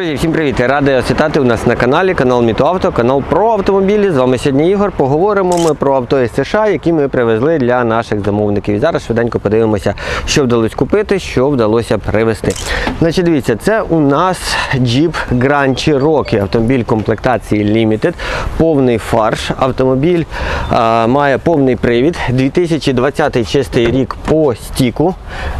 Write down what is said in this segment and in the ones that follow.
Друзі, всім привіт! Радий вас у нас на каналі, канал Мітоавто, канал про автомобілі. З вами сьогодні Ігор. Поговоримо ми про авто із США, які ми привезли для наших замовників. І зараз швиденько подивимося, що вдалося купити, що вдалося привезти. Значить, дивіться, це у нас Jeep Grand Cherokee, автомобіль комплектації Limited, повний фарш. Автомобіль а, має повний привід. 2020 чистий рік по стіку.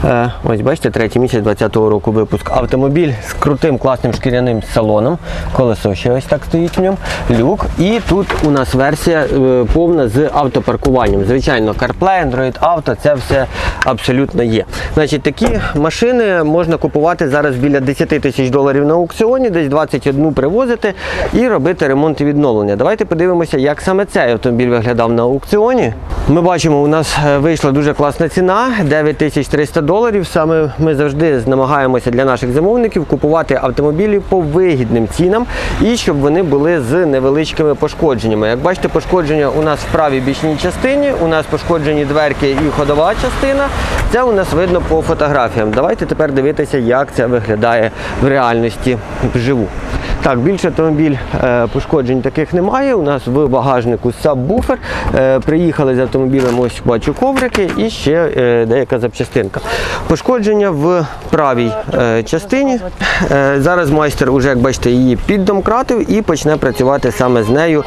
Е, ось бачите, третій місяць 2020 року випуск. Автомобіль з крутим класним шкіряним салоном. Колесо ще ось так стоїть в ньому. Люк. І тут у нас версія е, повна з автопаркуванням. Звичайно, CarPlay, Android Auto, це все абсолютно є. Значить, такі машини можна купувати зараз біля 10 тисяч доларів на аукціоні, десь 21 привозити і робити ремонт і відновлення. Давайте подивимося, як саме цей автомобіль виглядав на аукціоні. Ми бачимо, у нас е, вийшла дуже класна ціна 9300 доларів. Саме ми завжди намагаємося для наших замовників купувати автомобілі по вигідним цінам і щоб вони були з невеличкими пошкодженнями. Як бачите, пошкодження у нас в правій бічній частині, у нас пошкоджені дверки і ходова частина. Це у нас видно по фотографіям. Давайте тепер дивитися, як це виглядає в реальності вживу. Так, більше автомобіль е, пошкоджень таких немає. У нас в багажнику сабвуфер. Е, приїхали з автомобілем, ось бачу коврики і ще е, деяка запчастинка. Пошкодження в правій е, частині. Е, зараз майстер, уже, як бачите, її піддомкратив і почне працювати саме з нею. Е,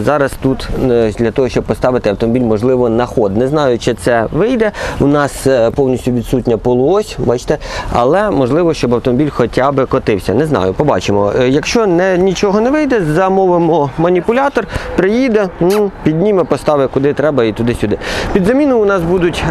зараз тут е, для того, щоб поставити автомобіль, можливо, на ход. Не знаю, чи це вийде. У нас е, повністю відсутня полуось, бачите, але можливо, щоб автомобіль хоча б котився. Не знаю, побачимо. Якщо не, нічого не вийде, замовимо маніпулятор, приїде, ну, підніме, поставить куди треба і туди-сюди. Під заміну у нас будуть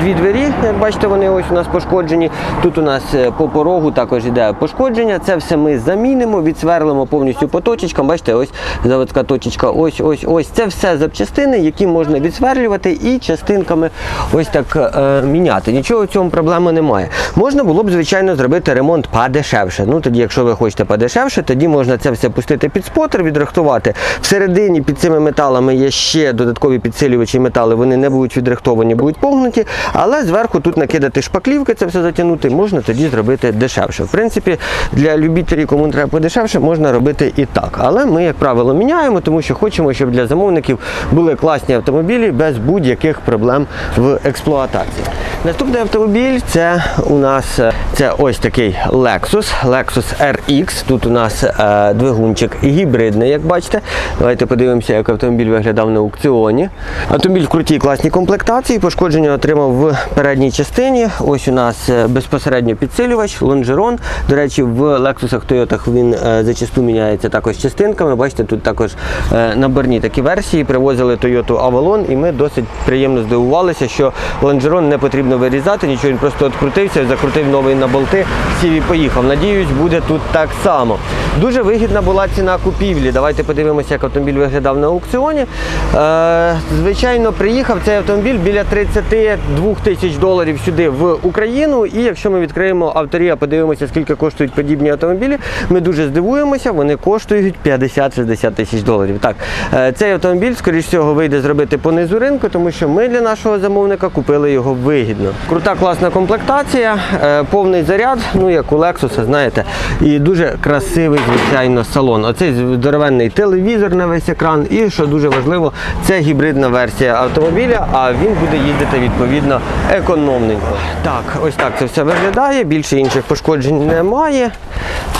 дві двері, як бачите, вони ось у нас пошкоджені. Тут у нас по порогу також йде пошкодження. Це все ми замінимо, відсверлимо повністю по точечкам. Бачите, ось заводська точечка, ось, ось, ось. Це все запчастини, які можна відсверлювати і частинками ось так е, міняти. Нічого в цьому проблеми немає. Можна було б, звичайно, зробити ремонт подешевше. Ну тоді, якщо ви хочете подешевше, тоді можна це все пустити під спотер, відрихтувати. Всередині під цими металами є ще додаткові підсилювачі метали, вони не будуть відрихтовані, будуть погнуті, але зверху тут накидати шпаклівки, це все затягнути, можна тоді зробити дешевше. В принципі, для любителів, кому треба подешевше, можна робити і так. Але ми, як правило, міняємо, тому що хочемо, щоб для замовників були класні автомобілі без будь-яких проблем в експлуатації. Наступний автомобіль це у нас е, це ось такий Lexus, Lexus RX. Тут у нас е, двигунчик гібридний, як бачите. Давайте подивимося, як автомобіль виглядав на аукціоні. Автомобіль в крутій класній комплектації. Пошкодження отримав в передній частині. Ось у нас е, безпосередньо підсилювач, лонжерон. До речі, в Lexus, Toyota він е, зачасту міняється також частинками. Бачите, тут також е, наборні такі версії. Привозили Toyota Avalon, і ми досить приємно здивувалися, що лонжерон не потрібно вирізати, нічого він просто відкрутився, закрутив новий на болти, сів і поїхав. Надіюсь, буде тут так само. Дуже вигідна була ціна купівлі. Давайте подивимося, як автомобіль виглядав на аукціоні. Е, звичайно, приїхав цей автомобіль біля 32 тисяч доларів сюди в Україну. І якщо ми відкриємо авторія, подивимося, скільки коштують подібні автомобілі, ми дуже здивуємося, вони коштують 50-60 тисяч доларів. Так, е, цей автомобіль, скоріш всього, вийде зробити по низу ринку, тому що ми для нашого замовника купили його вигідно. Крута класна комплектація, е, повний заряд, ну як у Lexus, знаєте, і дуже красивий, звичайно, салон. Оцей здоровенний телевізор на весь екран. І що дуже важливо, це гібридна версія автомобіля, а він буде їздити відповідно економненько. Так, ось так це все виглядає. Більше інших пошкоджень немає.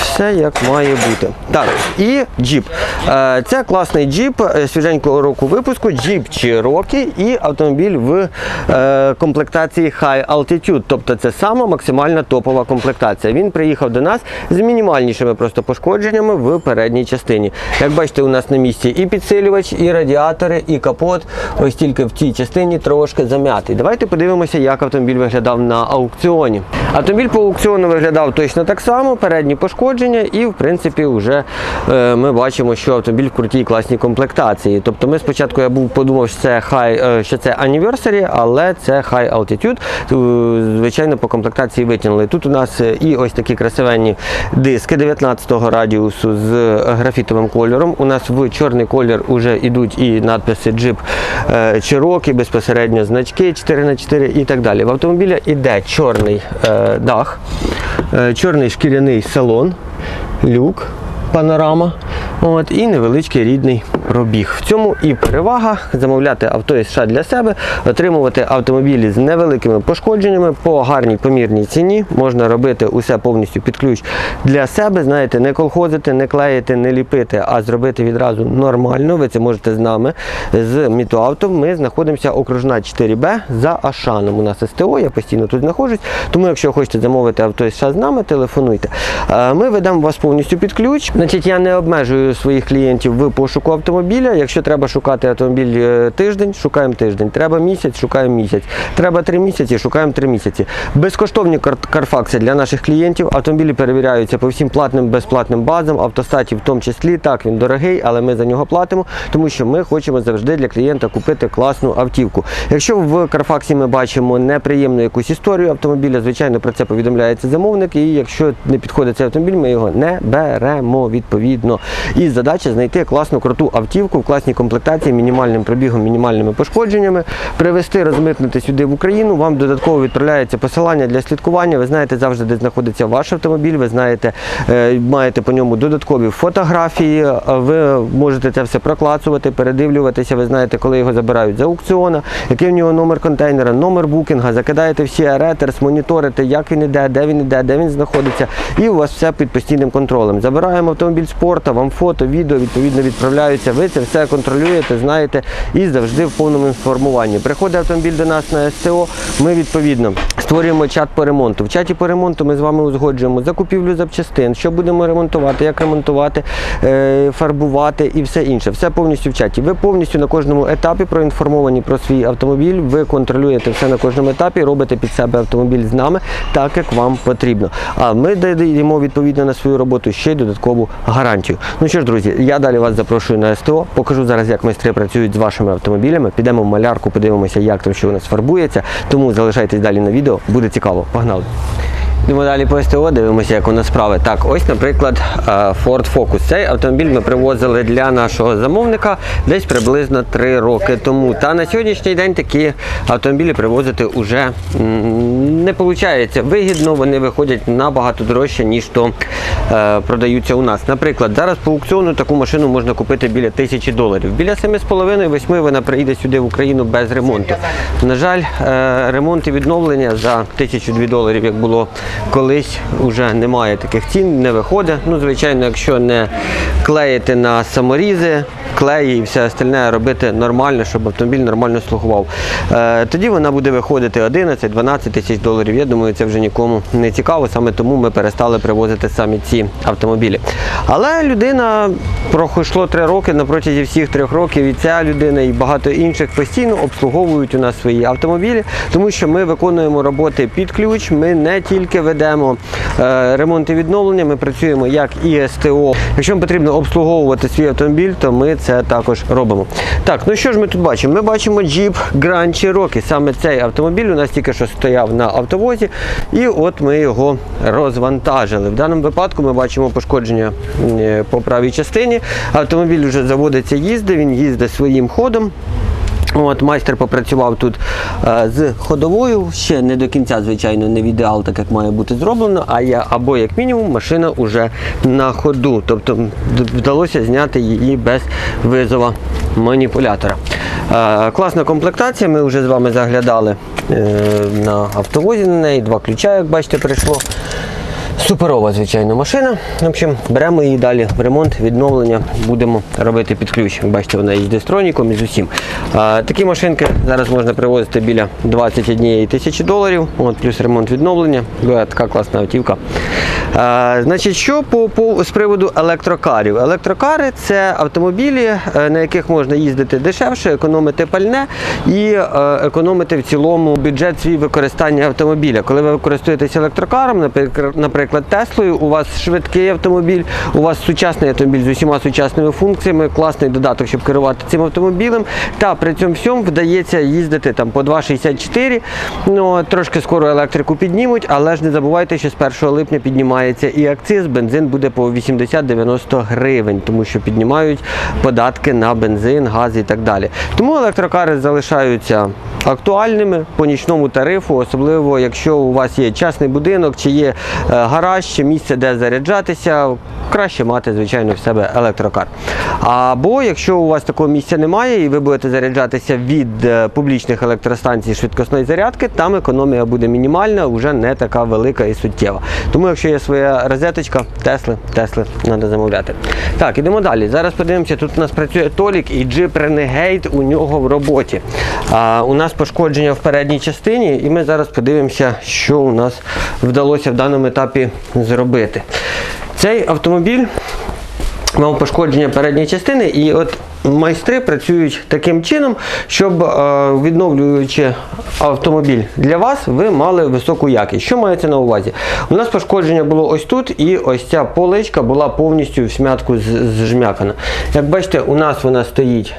Все як має бути. Так, і джіп. Е, Це класний джіп е, свіженького року випуску, джіп Cherokee і автомобіль в е, комплектації High Altitude. Тобто це сама максимальна топова комплектація. Він приїхав до нас з мінімальнішими просто пошкодженнями в передній частині. Як бачите, у нас на місці і підсилювач, і радіатори, і капот. Ось тільки в цій частині трошки зам'ятий. Давайте подивимося, як автомобіль виглядав на аукціоні. Автомобіль по аукціону виглядав точно так само, передні пошкодження, і в принципі вже е, ми бачимо, що автомобіль в крутій класній комплектації. Тобто ми спочатку я був подумав, що це high, е, що це Anniversary, але це High Altitude. Е, Звичайно, по комплектації витягнули. Тут у нас е, і ось такі красивенні диски 19-го радіусу з графітовим кольором. У нас в чорний колір вже йдуть і надписи Jeep Cherokee, безпосередньо значки 4х4 і так далі. В автомобіля іде чорний дах. чорний шкіряний салон, люк, панорама. От, і невеличкий рідний пробіг. В цьому і перевага замовляти авто із США для себе, отримувати автомобілі з невеликими пошкодженнями по гарній помірній ціні. Можна робити усе повністю під ключ для себе. Знаєте, не колхозити, не клеїти, не ліпити, а зробити відразу нормально. Ви це можете з нами з Мітоавто. Ми знаходимося окружна 4Б за Ашаном. У нас СТО, я постійно тут знаходжусь. Тому, якщо хочете замовити авто із США з нами, телефонуйте. Е, Ми ведемо вас повністю під ключ. Значить, я не обмежую своїх клієнтів в пошуку автомобіля. Якщо треба шукати автомобіль е, тиждень, шукаємо тиждень. Треба місяць, шукаємо місяць. Треба три місяці, шукаємо три місяці. Безкоштовні кар- карфакси для наших клієнтів. Автомобілі перевіряються по всім платним, безплатним базам, автостаті в тому числі. Так, він дорогий, але ми за нього платимо, тому що ми хочемо завжди для клієнта купити класну автівку. Якщо в Карфаксі ми бачимо неприємну якусь історію автомобіля, звичайно, про це повідомляється замовник. І якщо не підходить цей автомобіль, ми його не беремо відповідно. І задача знайти класну круту автівку в класній комплектації, мінімальним пробігом, мінімальними пошкодженнями, привезти, розмитнити сюди в Україну. Вам додатково відправляється посилання для слідкування. Ви знаєте завжди, де знаходиться ваш автомобіль. Ви знаєте, е, маєте по ньому додаткові фотографії. е, Ви можете це все проклацувати, передивлюватися. Ви знаєте, коли його забирають з аукціона, який в нього номер контейнера, номер букінга, закидаєте всі аретерс, моніторите, як він іде, де він іде, де він знаходиться, і у вас все під постійним контролем. Забираємо автомобіль спорта, вам фото, відео відповідно відправляються. Ви це все контролюєте, знаєте і завжди в повному інформуванні. Приходить автомобіль до нас на СТО. Ми відповідно створюємо чат по ремонту. В чаті по ремонту ми з вами узгоджуємо закупівлю запчастин, що будемо ремонтувати, як ремонтувати, е, фарбувати і все інше. Все повністю в чаті. Ви повністю на кожному етапі проінформовані про свій автомобіль. Ви контролюєте все на кожному етапі, робите під себе автомобіль з нами так, як вам потрібно. А ми даємо відповідно на свою роботу ще й додаткову гарантію. Ну що ж, друзі, я далі вас запрошую на СТО. Покажу зараз, як майстри працюють з вашими автомобілями. Підемо в малярку, подивимося, як там що у нас фарбується. Тому залишайтесь далі на відео, буде цікаво. Погнали! Йдемо далі по СТО, дивимося, як у нас справи. Так, ось, наприклад, е, Ford Focus. Цей автомобіль ми привозили для нашого замовника десь приблизно 3 роки тому. Та на сьогоднішній день такі автомобілі привозити вже не виходить вигідно, вони виходять набагато дорожче, ніж то е, продаються у нас. Наприклад, зараз по аукціону таку машину можна купити біля тисячі доларів. Біля 7,5-8 вона приїде сюди в Україну без ремонту. На жаль, е, ремонт і відновлення за тисячу дві доларів, як було колись, вже немає таких цін, не виходить. Ну, звичайно, якщо не клеїти на саморізи, клеї і все остальне робити нормально, щоб автомобіль нормально слугував. Е, тоді вона буде виходити 11-12 тисяч доларів. Я думаю, це вже нікому не цікаво. Саме тому ми перестали привозити самі ці автомобілі. Але людина пройшло три роки на протязі всіх трьох років, і ця людина, і багато інших постійно обслуговують у нас свої автомобілі, тому що ми виконуємо роботи під ключ. Ми не тільки ведемо е, ремонт і відновлення, ми працюємо як і СТО. Якщо вам потрібно обслуговувати свій автомобіль, то ми це також робимо. Так, ну що ж ми тут бачимо? Ми бачимо Jeep Grand Cherokee. Саме цей автомобіль у нас тільки що стояв на автовозі, і от ми його розвантажили. В даному випадку ми бачимо пошкодження е, по правій частині. Автомобіль вже заводиться, їздить, він їздить своїм ходом. От, майстер попрацював тут е, з ходовою, ще не до кінця, звичайно, не в ідеал, так як має бути зроблено, а я, або як мінімум машина вже на ходу. Тобто вдалося зняти її без визова маніпулятора. Е, класна комплектація, ми вже з вами заглядали е, на автовозі на неї, два ключа, як бачите, прийшло. Суперова, звичайно, машина. В общем, беремо її далі в ремонт, відновлення, будемо робити під ключ. Бачите, вона і з дистроніком, з усім. А, такі машинки зараз можна привозити біля 21 тисячі доларів, от, плюс ремонт відновлення. Буде така класна автівка. А, значить, що по, по, з приводу електрокарів? Електрокари це автомобілі, е, на яких можна їздити дешевше, економити пальне і е, економити в цілому бюджет свій використання автомобіля. Коли ви користуєтесь електрокаром, наприклад, наприклад, Теслою, у вас швидкий автомобіль, у вас сучасний автомобіль з усіма сучасними функціями, класний додаток, щоб керувати цим автомобілем. Та при цьому всьому вдається їздити там по 2,64. Ну, трошки скоро електрику піднімуть, але ж не забувайте, що з 1 липня піднімається і акциз, бензин буде по 80-90 гривень, тому що піднімають податки на бензин, газ і так далі. Тому електрокари залишаються актуальними по нічному тарифу, особливо якщо у вас є частний будинок, чи є е, гараж, чи місце, де заряджатися, краще мати, звичайно, в себе електрокар. Або якщо у вас такого місця немає і ви будете заряджатися від е, публічних електростанцій швидкісної зарядки, там економія буде мінімальна, вже не така велика і суттєва. Тому, якщо є своя розеточка, Тесли, Тесли треба замовляти. Так, ідемо далі. Зараз подивимося, тут у нас працює Толік і Jeep Renegade у нього в роботі. А, у нас пошкодження в передній частині, і ми зараз подивимося, що у нас вдалося в даному етапі зробити. Цей автомобіль мав пошкодження передньої частини, і от майстри працюють таким чином, щоб е, відновлюючи автомобіль для вас, ви мали високу якість. Що мається на увазі? У нас пошкодження було ось тут, і ось ця поличка була повністю в смятку зжмякана. Як бачите, у нас вона стоїть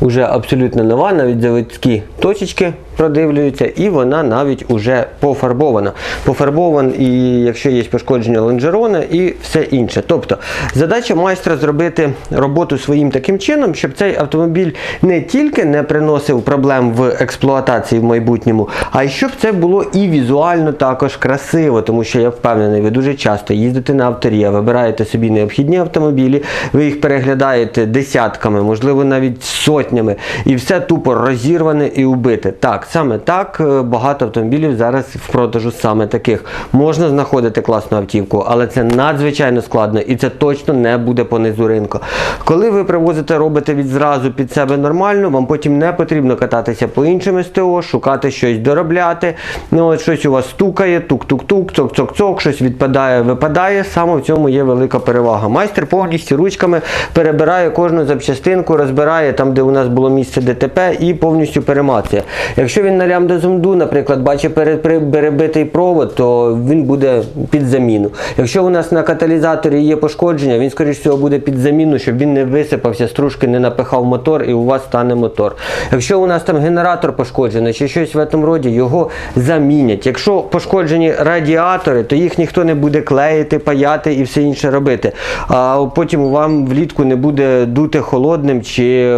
вже абсолютно нова, навіть заводські точечки продивлюються, і вона навіть уже пофарбована. Пофарбован і якщо є пошкодження лонжерона і все інше. Тобто задача майстра зробити роботу своїм таким чином, щоб цей автомобіль не тільки не приносив проблем в експлуатації в майбутньому, а й щоб це було і візуально також красиво, тому що я впевнений, ви дуже часто їздите на авторія, вибираєте собі необхідні автомобілі, ви їх переглядаєте десятками, можливо навіть сотнями, і все тупо розірване і убите. Так, саме так е, багато автомобілів зараз в продажу саме таких. Можна знаходити класну автівку, але це надзвичайно складно і це точно не буде по низу ринку. Коли ви привозите, робите від зразу під себе нормально, вам потім не потрібно кататися по іншим СТО, шукати щось доробляти. Ну, от щось у вас стукає, тук-тук-тук, цок-цок-цок, щось відпадає, випадає. Саме в цьому є велика перевага. Майстер повністю ручками перебирає кожну запчастинку, розбирає там, де у нас було місце ДТП, і повністю перемацує. Якщо він на лямбда зомду, наприклад, бачить пере- пере- перебитий провод, то він буде під заміну. Якщо у нас на каталізаторі є пошкодження, він, скоріш всього, буде під заміну, щоб він не висипався, стружки не напихав мотор і у вас стане мотор. Якщо у нас там генератор пошкоджений чи щось в цьому роді, його замінять. Якщо пошкоджені радіатори, то їх ніхто не буде клеїти, паяти і все інше робити. А потім вам влітку не буде дути холодним, чи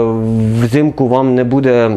взимку вам не буде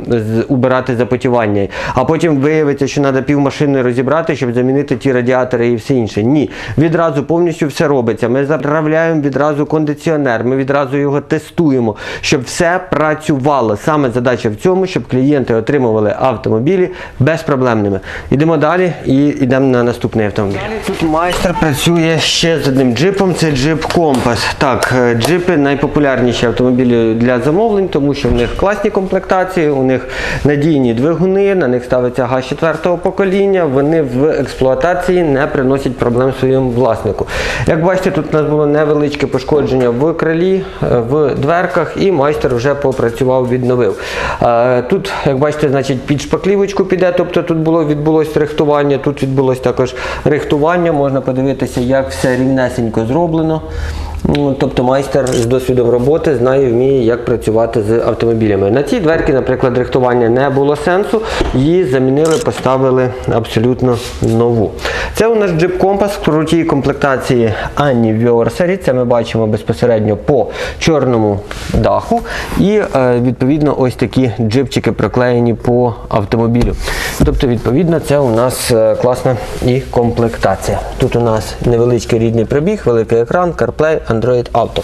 убирати запотівання. А потім виявиться, що треба півмашини розібрати, щоб замінити ті радіатори і все інше. Ні, відразу повністю все робиться. Ми заправляємо відразу кондиціонер, ми відразу його тестуємо, щоб все працювало. Саме задача в цьому, щоб клієнти отримували автомобілі безпроблемними. Йдемо далі і йдемо на наступний автомобіль. Тут майстер працює ще з одним джипом. Це джип Компас. Так, е, джипи найпопулярніші автомобілі для замовлень, тому що в них класні комплектації, у них надійні двигуни, на них ставиться газ четвертого покоління. Вони в експлуатації не приносять проблем своєму власнику. Як бачите, тут у нас було невеличке пошкодження в крилі, е, в дверках, і майстер вже попрацював, відновив. Е, Тут, як бачите, значить під шпаклівочку піде, тобто тут було відбулось рихтування, тут відбулось також рихтування. Можна подивитися, як все рівнесенько зроблено. Ну, Тобто майстер з досвідом роботи знає, вміє, як працювати з автомобілями. На цій дверці, наприклад, рихтування не було сенсу, її замінили, поставили абсолютно нову. Це у нас джип компас в крутій комплектації Anniversary. Це ми бачимо безпосередньо по чорному даху. І е, відповідно ось такі джипчики проклеєні по автомобілю. Тобто, відповідно, це у нас е, класна і комплектація. Тут у нас невеличкий рідний пробіг, великий екран, CarPlay, Android Auto.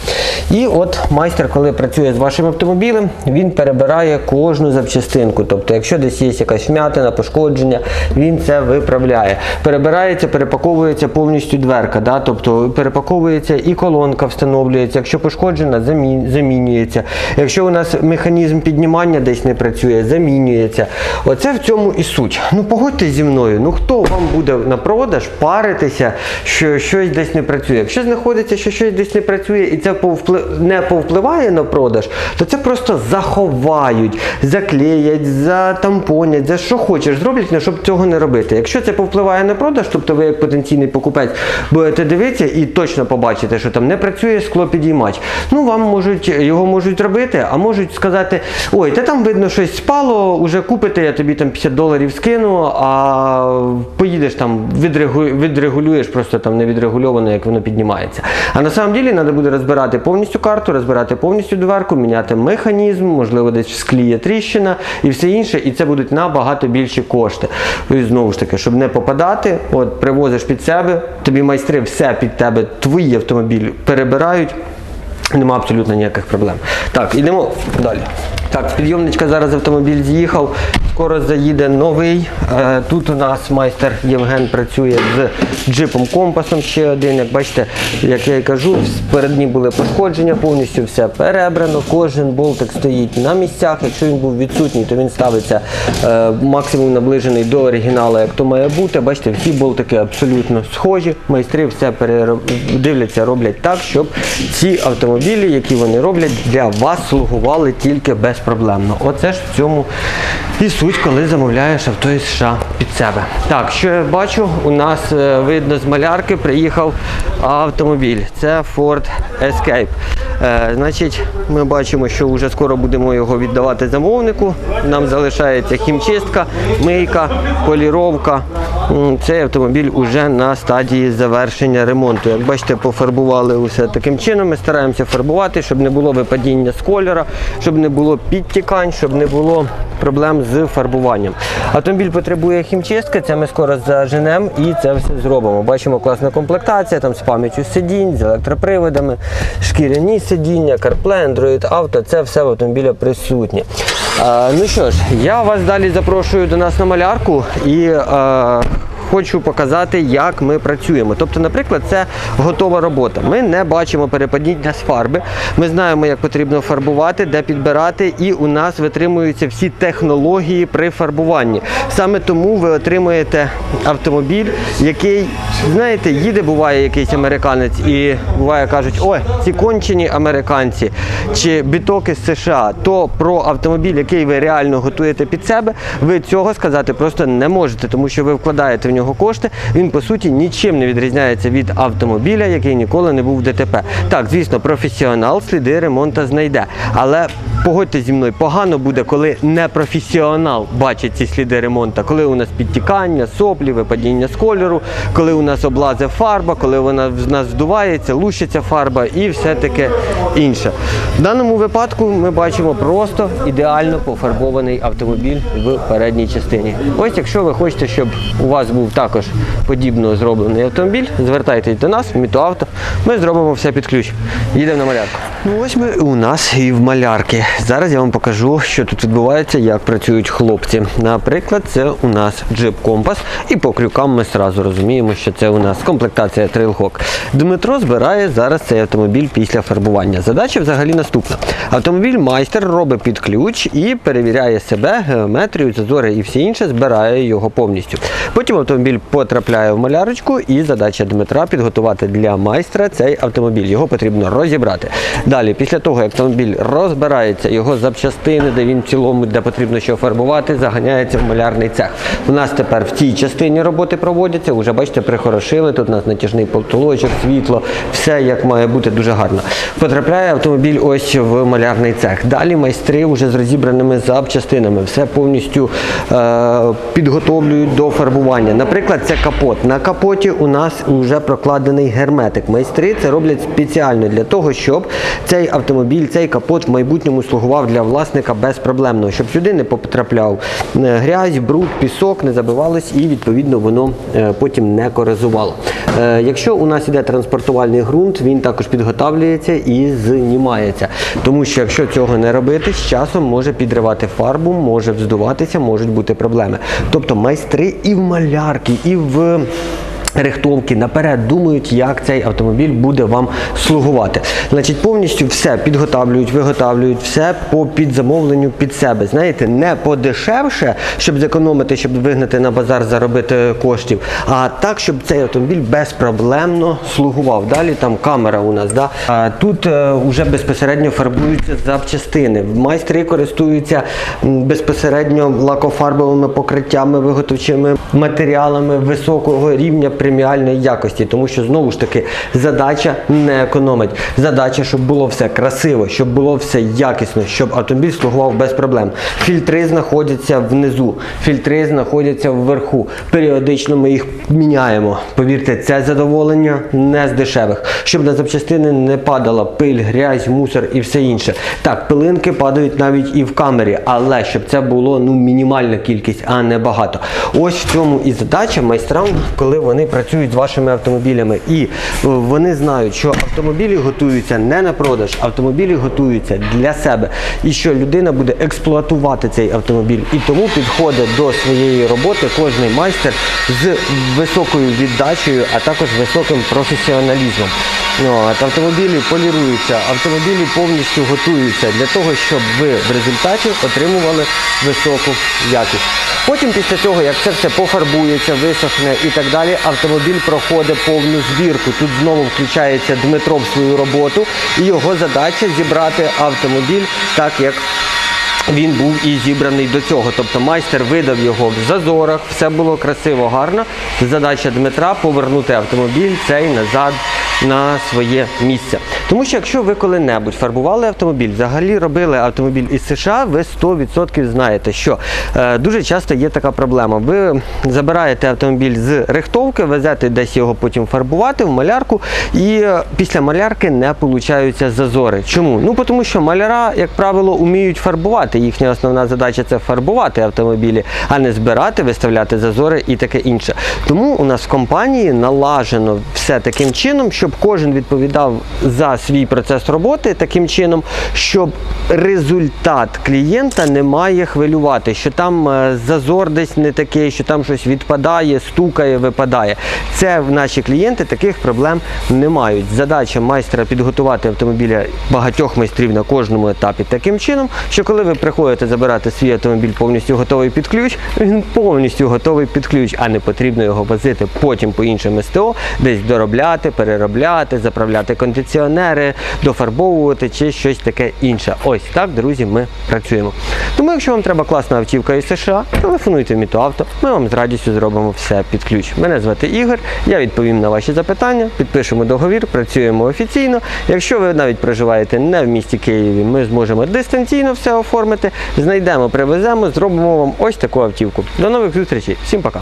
І от майстер, коли працює з вашим автомобілем, він перебирає кожну запчастинку. Тобто, якщо десь є якась вмятина, пошкодження, він це виправляє. Перебирається, перепаковується повністю дверка. Да? Тобто перепаковується і колонка встановлюється. Якщо пошкоджена, замі- замінюється. Якщо у нас механізм піднімання десь не працює, замінюється. Оце в цьому і суть. Ну погодьтесь зі мною. Ну хто вам буде на продаж паритися, що щось десь не працює? Якщо знаходиться, що щось десь не працює і це не повпливає на продаж, то це просто заховають, заклеять, затампонять, за що хочеш зроблять, але щоб цього не робити. Якщо це повпливає на продаж, тобто ви як потенційний покупець будете дивитися і точно побачите, що там не працює склопідіймач. Ну вам можуть його можуть робити, а можуть сказати: ой, та там видно щось спало, уже купите, я тобі там 50 доларів скину, а поїдеш там, відрегу- відрегулюєш, просто там не як воно піднімається. А на самом ділі треба буде розбирати повністю карту, розбирати повністю дверку, міняти механізм, можливо, десь в склі є тріщина і все інше, і це будуть набагато більші кошти. І знову ж таки, щоб не попадати, от привозиш під себе, тобі майстри все під тебе, твої автомобілі перебирають. Нема абсолютно ніяких проблем. Так, йдемо далі. Так, підйомничка зараз автомобіль з'їхав. Скоро заїде новий. Е, Тут у нас майстер Євген працює з джипом компасом ще один. Як бачите, як я і кажу, передні були пошкодження, повністю все перебрано. Кожен болтик стоїть на місцях. Якщо він був відсутній, то він ставиться е, максимум наближений до оригіналу, як то має бути. Бачите, всі болтики абсолютно схожі. Майстри все дивляться, роблять так, щоб ці автомобілі, які вони роблять, для вас слугували тільки безпроблемно. Оце ж в цьому і суть, коли замовляєш авто із США під себе. Так, що я бачу, у нас е, видно з малярки приїхав автомобіль. Це Ford Escape. Е, значить, ми бачимо, що вже скоро будемо його віддавати замовнику. Нам залишається хімчистка, мийка, поліровка. Цей автомобіль уже на стадії завершення ремонту. Як бачите, пофарбували усе таким чином. Ми стараємося фарбувати, щоб не було випадіння з кольора, щоб не було підтікань, щоб не було проблем з фарбуванням. Автомобіль потребує хімчистки, це ми скоро заженемо і це все зробимо. Бачимо класна комплектація, там з пам'яттю сидінь, з електроприводами, шкіряні сидіння, CarPlay, Android Auto, це все в автомобіля присутнє. Ну що ж, я вас далі запрошую до нас на малярку і. Хочу показати, як ми працюємо. Тобто, наприклад, це готова робота. Ми не бачимо перепадіння з фарби. Ми знаємо, як потрібно фарбувати, де підбирати, і у нас витримуються всі технології при фарбуванні. Саме тому ви отримуєте автомобіль, який, знаєте, їде, буває якийсь американець, і буває кажуть, ой, ці кончені американці чи бітоки з США. То про автомобіль, який ви реально готуєте під себе, ви цього сказати просто не можете, тому що ви вкладаєте в нього кошти. Він по суті нічим не відрізняється від автомобіля, який ніколи не був в ДТП. Так, звісно, професіонал сліди ремонту знайде, але погодьте зі мною, погано буде, коли непрофесіонал бачить ці сліди ремонту, коли у нас підтікання, соплі, випадіння з кольору, коли у нас облазе фарба, коли вона в нас здувається, лущиться фарба і все таке інше. В даному випадку ми бачимо просто ідеально пофарбований автомобіль в передній частині. Ось якщо ви хочете, щоб у вас був також подібно зроблений автомобіль, звертайтесь до нас, Мітоавто. Ми зробимо все під ключ. Їдемо на малярку. Ну ось ми у нас і в малярки. Зараз я вам покажу, що тут відбувається, як працюють хлопці. Наприклад, це у нас джип компас, і по крюкам ми одразу розуміємо, що це у нас комплектація Trailhawk. Дмитро збирає зараз цей автомобіль після фарбування. Задача взагалі наступна. Автомобіль майстер робить під ключ і перевіряє себе, геометрію, зазори і все інше, збирає його повністю. Потім автомобіль потрапляє в малярочку, і задача Дмитра підготувати для майстра цей автомобіль. Його потрібно розібрати. Далі, після того, як автомобіль розбирається, його запчастини, де він в цілому, де потрібно що фарбувати, заганяється в малярний цех. У нас тепер в цій частині роботи проводяться, вже бачите, прихорошили. Тут у нас натяжний потолочок, світло, все як має бути дуже гарно. Потрапляє автомобіль ось в малярний цех. Далі майстри вже з розібраними запчастинами, все повністю е, підготовлюють до фарбування. Наприклад, це капот. На капоті у нас вже прокладений герметик. Майстри це роблять спеціально для того, щоб цей автомобіль, цей капот в майбутньому слугував для власника безпроблемно, щоб сюди не потрапляв е, грязь, бруд, пісок, не забивалось і відповідно воно е, потім не коризувало. Е, Якщо у нас іде транспортувальний ґрунт, він також підготавлюється і знімається. Тому що якщо цього не робити, з часом може підривати фарбу, може вздуватися, можуть бути проблеми. Тобто майстри і в малярки, і в Рихтовки наперед думають, як цей автомобіль буде вам слугувати. Значить, повністю все підготавлюють, виготовлюють все по підзамовленню під себе. Знаєте, не подешевше, щоб зекономити, щоб вигнати на базар, заробити коштів, а так, щоб цей автомобіль безпроблемно слугував. Далі там камера у нас. Да? А тут е, вже безпосередньо фарбуються запчастини. Майстри користуються безпосередньо лакофарбовими покриттями, виготовчими матеріалами високого рівня преміальної якості, тому що знову ж таки задача не економить. Задача, щоб було все красиво, щоб було все якісно, щоб автомобіль слугував без проблем. Фільтри знаходяться внизу, фільтри знаходяться вверху. Періодично ми їх міняємо. Повірте, це задоволення не з дешевих, щоб на запчастини не падала пиль, грязь, мусор і все інше. Так, пилинки падають навіть і в камері, але щоб це було ну мінімальна кількість, а не багато. Ось в цьому і задача майстрам, коли вони працюють з вашими автомобілями, і е, вони знають, що автомобілі готуються не на продаж, автомобілі готуються для себе, і що людина буде експлуатувати цей автомобіль. І тому підходить до своєї роботи кожний майстер з високою віддачею, а також високим професіоналізмом. Ну, автомобілі поліруються, автомобілі повністю готуються для того, щоб ви в результаті отримували високу якість. Потім після того, як це все пофарбується, висохне і так далі, автомобіль проходить повну збірку. Тут знову включається Дмитро в свою роботу, і його задача зібрати автомобіль так, як він був і зібраний до цього. Тобто майстер видав його в зазорах, все було красиво, гарно. Задача Дмитра повернути автомобіль цей назад на своє місце. Тому що якщо ви коли-небудь фарбували автомобіль, взагалі робили автомобіль із США, ви 100% знаєте, що е, дуже часто є така проблема. Ви забираєте автомобіль з рихтовки, везете десь його потім фарбувати в малярку, і е, після малярки не получаються зазори. Чому? Ну тому що маляра, як правило, уміють фарбувати. Їхня основна задача це фарбувати автомобілі, а не збирати, виставляти зазори і таке інше. Тому у нас в компанії налажено все таким чином, щоб кожен відповідав за свій процес роботи таким чином, щоб результат клієнта не має хвилювати, що там е, зазор десь не такий, що там щось відпадає, стукає, випадає. Це наші клієнти таких проблем не мають. Задача майстра підготувати автомобіля багатьох майстрів на кожному етапі таким чином, що коли ви приходите забирати свій автомобіль повністю готовий під ключ, він повністю готовий під ключ, а не потрібно його возити потім по іншим СТО, десь доробляти, переробляти, заправляти кондиціонери, дофарбовувати чи щось таке інше. Ось так, друзі, ми працюємо. Тому, якщо вам треба класна автівка із США, телефонуйте Мітоавто, ми вам з радістю зробимо все під ключ. Мене звати Ігор, я відповім на ваші запитання, підпишемо договір, працюємо офіційно. Якщо ви навіть проживаєте не в місті Києві, ми зможемо дистанційно все оформити, знайдемо, привеземо, зробимо вам ось таку автівку. До нових зустрічей, всім пока!